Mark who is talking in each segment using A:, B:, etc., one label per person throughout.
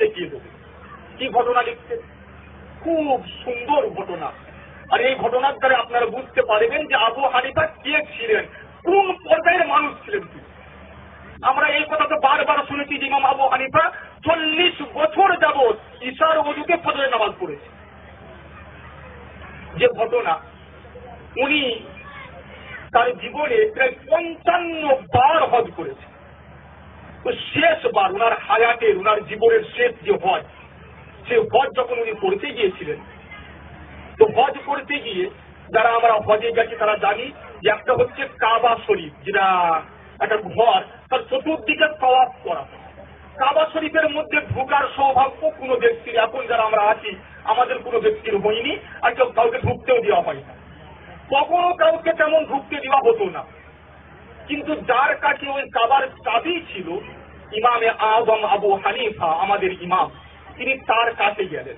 A: দেখিয়ে দেবো। কি ঘটনা লিখছেন খুব সুন্দর ঘটনা। আর এই ঘটনার দ্বারা আপনারা বুঝতে পারবেন যে আবু হানিফা কে ছিলেন? কোন পর্যায়ের মানুষ ছিলেন তিনি? আমরা এই কথা তো বারবার শুনেছি যে ইমাম আবু হানিফা চল্লিশ বছর যাবৎ ঈশার অজুকে ফজরের নামাজ পড়েছে। যে ঘটনা, উনি তার জীবনে প্রায় পঞ্চান্ন বার হজ করেছে শেষবার উনার হায়াতের উনার জীবনের শেষ যে হজ, সে হজ যখন উনি করতে গিয়েছিলেন, তো হজ করতে গিয়ে যারা আমরা হজে গেছি তারা জানি যে একটা হচ্ছে কাবা শরীফ, যেটা একটা ঘর, তার চতুর্দিকে তওয়াফ করা। কাবা শরীফের মধ্যে ঢুকার সৌভাগ্য কোনো ব্যক্তির, এখন যারা আমরা আছি, আমাদের কোনো ব্যক্তির হয়নি, আর কেউ কাউকে ঢুকতেও দেওয়া হয় না। কখনো কাউকে তেমন ঢুকতে দেওয়া হতো না। কিন্তু যার কাছে ওই কাবার চাবি ছিল, ইমামে আজম আবু হানিফা, আমাদের ইমাম, তিনি তার কাছে গেলেন।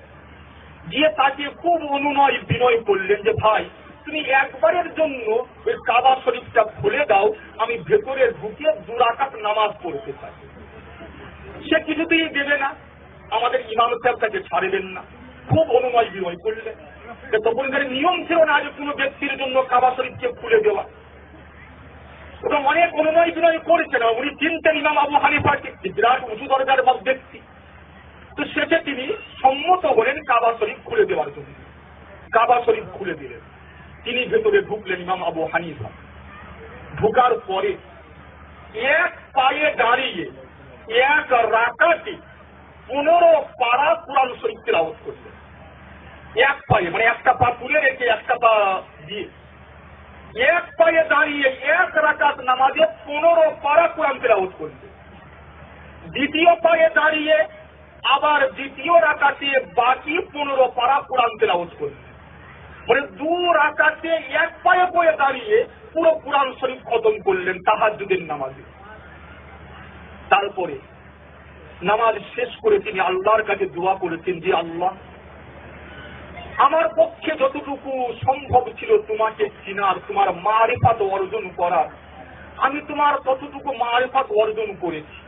A: গিয়ে তাকে খুব অনুনয় বিনয় করলেন যে, ভাই, তুমি একবারের জন্য ওই কাবা শরীফটা খুলে দাও, আমি ভেতরে ঢুকে দুরাকাত নামাজ পড়তে চাই সে কিছুতেই দেবে না। আমাদের ইমাম সাহেব তাকে ছাড়বেন না। খুব অনুময় বিনয় করলেন। তখনকার নিয়ম ছিল না যে কোনো ব্যক্তির জন্য কাবা শরীফকে খুলে দেওয়া। ওটা অনেক অনুনয় বিনয় করেছে না উনি চিনতেন ইমাম আবু হানিফাকে বিরাট উঁচু দরজার ব্যক্তি। তো শেষে তিনি সম্মত হলেন কাবা শরীফ খুলে দেওয়ার জন্য। কাবা শরীফ খুলে দিলেন। তিনি ভেতরে ঢুকলেন ইমাম আবু হানিফা। ঢুকার পরে এক পায়ে দাঁড়িয়ে, এক রাকাতে পনেরো পাড়া কোরআন শরীফ তেলাওয়াত করলেন। এক পায়ে মানে একটা পা তুলে রেখে, একটা পা দিয়ে। এক পায়ে দাঁড়িয়ে এক রাকাত নামাজে পনেরো পাড়া কোরআন তেলাওয়াত করলেন দ্বিতীয় পায়ে দাঁড়িয়ে আবার দ্বিতীয় রাকাতে বাকি পনেরো পাড়া কোরআন তেলাওয়াত করলেন মানে দু রাকাতে এক পায়ে বয়ে দাঁড়িয়ে পুরো কোরআন শরীফ খতম করলেন তাহাজুদের নামাজে। তারপরে নামাজ শেষ করে তিনি আল্লাহর কাছে দোয়া করেছেন যে, আল্লাহ, আমার পক্ষে যতটুকু সম্ভব ছিল তোমাকে চিনার তোমার মারিফাত অর্জন করার। আমি তোমার ততটুকু মারিফাত অর্জন করেছি।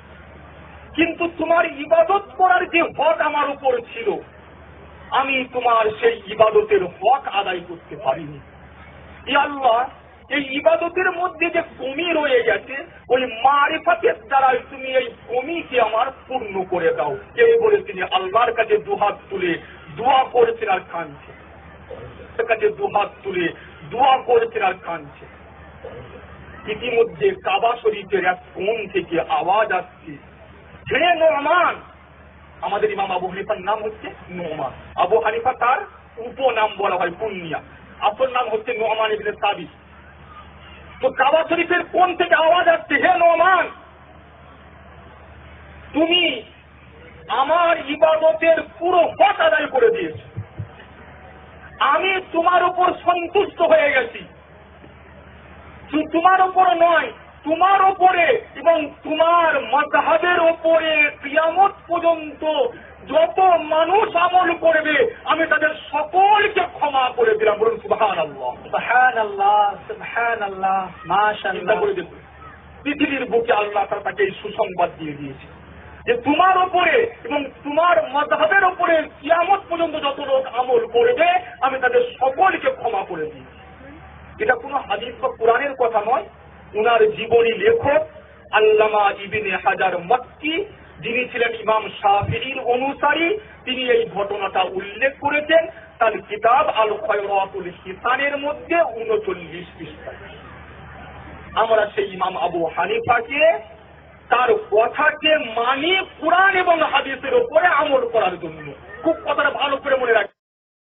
A: কিন্তু তোমার ইবাদত করার যে হক আমার উপর ছিল, আমি তোমার সেই ইবাদতের হক আদায় করতে পারিনি। আল্লাহ, এই ইবাদতের মধ্যে যে কমি রয়ে গেছে, ওই মারিফাতের দ্বারাই তুমি এই কমিকে আমার পূর্ণ করে দাও। এই বলে তিনি আল্লাহর কাছে দুহাত তুলে দোয়া করেছেন আর কাঁদছে। কাছে দুহাত তুলে দোয়া করেছেন আর কাঁদছে। ইতিমধ্যে কাবা শরীফের এক কোণ থেকে আওয়াজ আসছে। হে নোমান। আমাদের ইমাম আবু হানিফার নাম হচ্ছে নোমান। আবু হানিফা তার উপনাম বলা হয় পুণ্যা আসল নাম হচ্ছে নোমান ইবনে সাবিস তো কাবা শরীফের কোন থেকে আওয়াজ আসছে? হে নোমান! তুমি আমার ইবাদতের পুরো হক আদায় করে দিয়েছ। আমি তোমার উপর সন্তুষ্ট হয়ে গেছি। তোমার উপর নয় তোমার ওপরে এবং তোমার মজাহের ওপরে কিয়ামত পর্যন্ত যত মানুষ আমল করবে আমি তাদের সকলকে ক্ষমা করে দিলাম। বলুন সুবাহান আল্লাহ
B: সুবহান আল্লাহ
A: দেখুন পৃথিবীর বুকে আল্লাহ তার তাকে এই সুসংবাদ দিয়ে দিয়েছে যে তোমার ওপরে এবং তোমার মজাহের ওপরে কিয়ামত পর্যন্ত যত লোক আমল করবে আমি তাদের সকলকে ক্ষমা করে দিই। এটা কোনো হাদিস বা কোরআনের কথা নয়। উনার জীবনী লেখক আল্লামা ইবিনে হাজার মক্কি, যিনি ছিলেন ইমাম শাফির অনুসারী, তিনি এই ঘটনাটা উল্লেখ করেছেন। তার কিতাব আল খয়রাতুল হিসানের মধ্যে উনচল্লিশ পৃষ্ঠায়। আমরা সেই ইমাম আবু হানিফাকে, তার কথাকে মানি কোরআন এবং হাদিসের ওপরে আমল করার জন্য। খুব কথাটা ভালো করে মনে রাখি